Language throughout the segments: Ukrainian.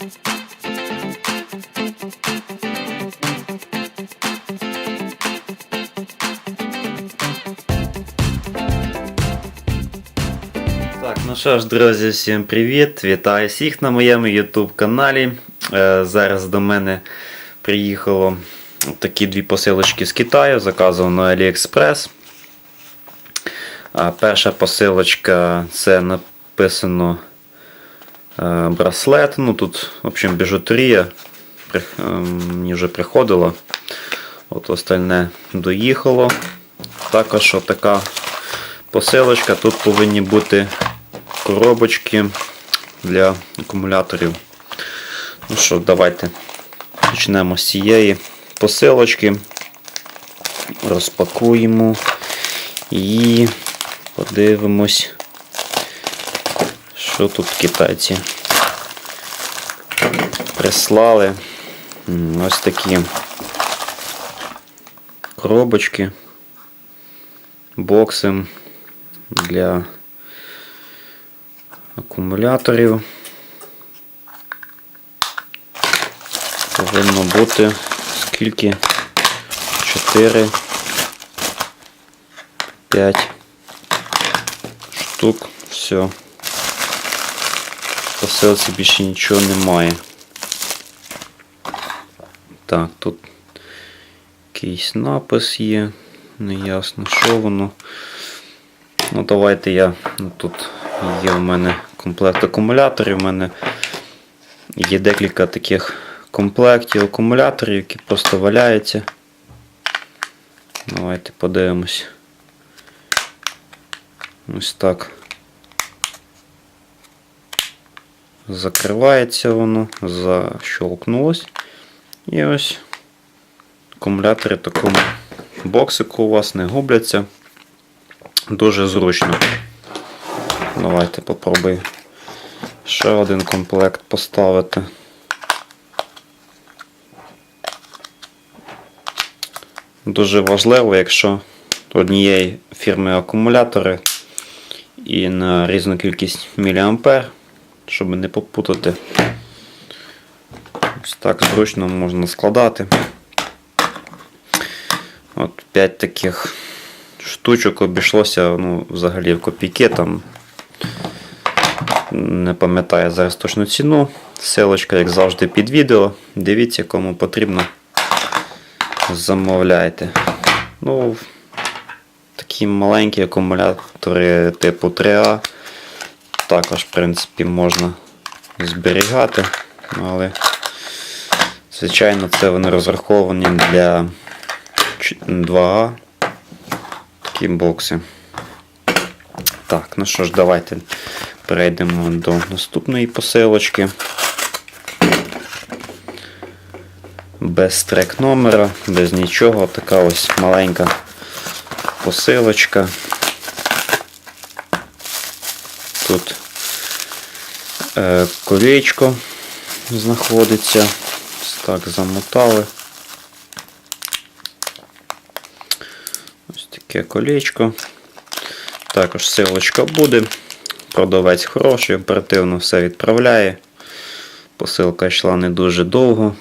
Так, ну що ж, друзі, всім привіт! Вітаю всіх на моєму YouTube каналі. Е, зараз до мене приїхало такі дві посилочки з Китаю, заказував на AliExpress. Перша посилочка це написано браслет. Ну тут, в общем, біжутерія. Е, Мені вже приходило. От остальне доїхало. Також така посилочка. Тут повинні бути коробочки для акумуляторів. Ну що, давайте почнемо з цієї посилочки. Розпакуємо і подивимось, що тут китайці прислали. Ось такі коробочки, бокси для акумуляторів. Повинно бути скільки? 4, 5 штук. Все. В посилці більше нічого немає. Так, тут якийсь напис є. Неясно, що воно. Ну, давайте я. Ну, тут є в мене комплект акумуляторів. У мене є декілька таких комплектів акумуляторів, які просто валяються. Давайте подивимось. Ось так. Закривається воно, защолкнулось. І ось акумулятори в такому боксику у вас не губляться. Дуже зручно. Давайте попробую ще один комплект поставити. Дуже важливо, якщо однієї фірми акумулятори і на різну кількість міліампер, щоб не попутати. Так зручно можна складати. От 5 таких штучок обійшлося ну, взагалі в копійки. Там не пам'ятаю зараз точну ціну. Ссылочка, як завжди, під відео. Дивіться, кому потрібно. Замовляйте. Ну, такі маленькі акумулятори типу 3А. Також, в принципі, можна зберігати, але, звичайно, це вони розраховані для 2А. Такі бокси. Так, ну що ж, давайте перейдемо до наступної посилочки. Без трек номера, без нічого. Така ось маленька посилочка. Тут е, колечко знаходиться. Так замотали. Ось таке колечко. Також силочка буде. Продавець хороший, оперативно все відправляє. Посилка йшла не дуже довго.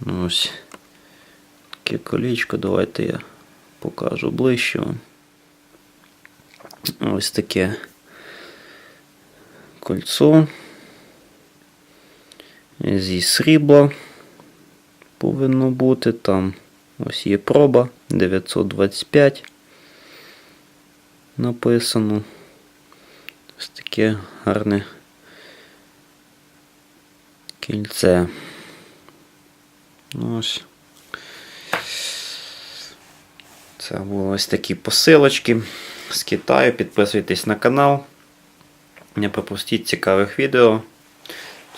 Ну, Ось таке колечко. Давайте я покажу ближче. Ось таке кольцо. Зі срібла повинно бути. Там ось є проба 925 написано. Ось таке гарне кільце. Ну, ось. Це були ось такі посилочки з Китаю. Підписуйтесь на канал. Не пропустіть цікавих відео.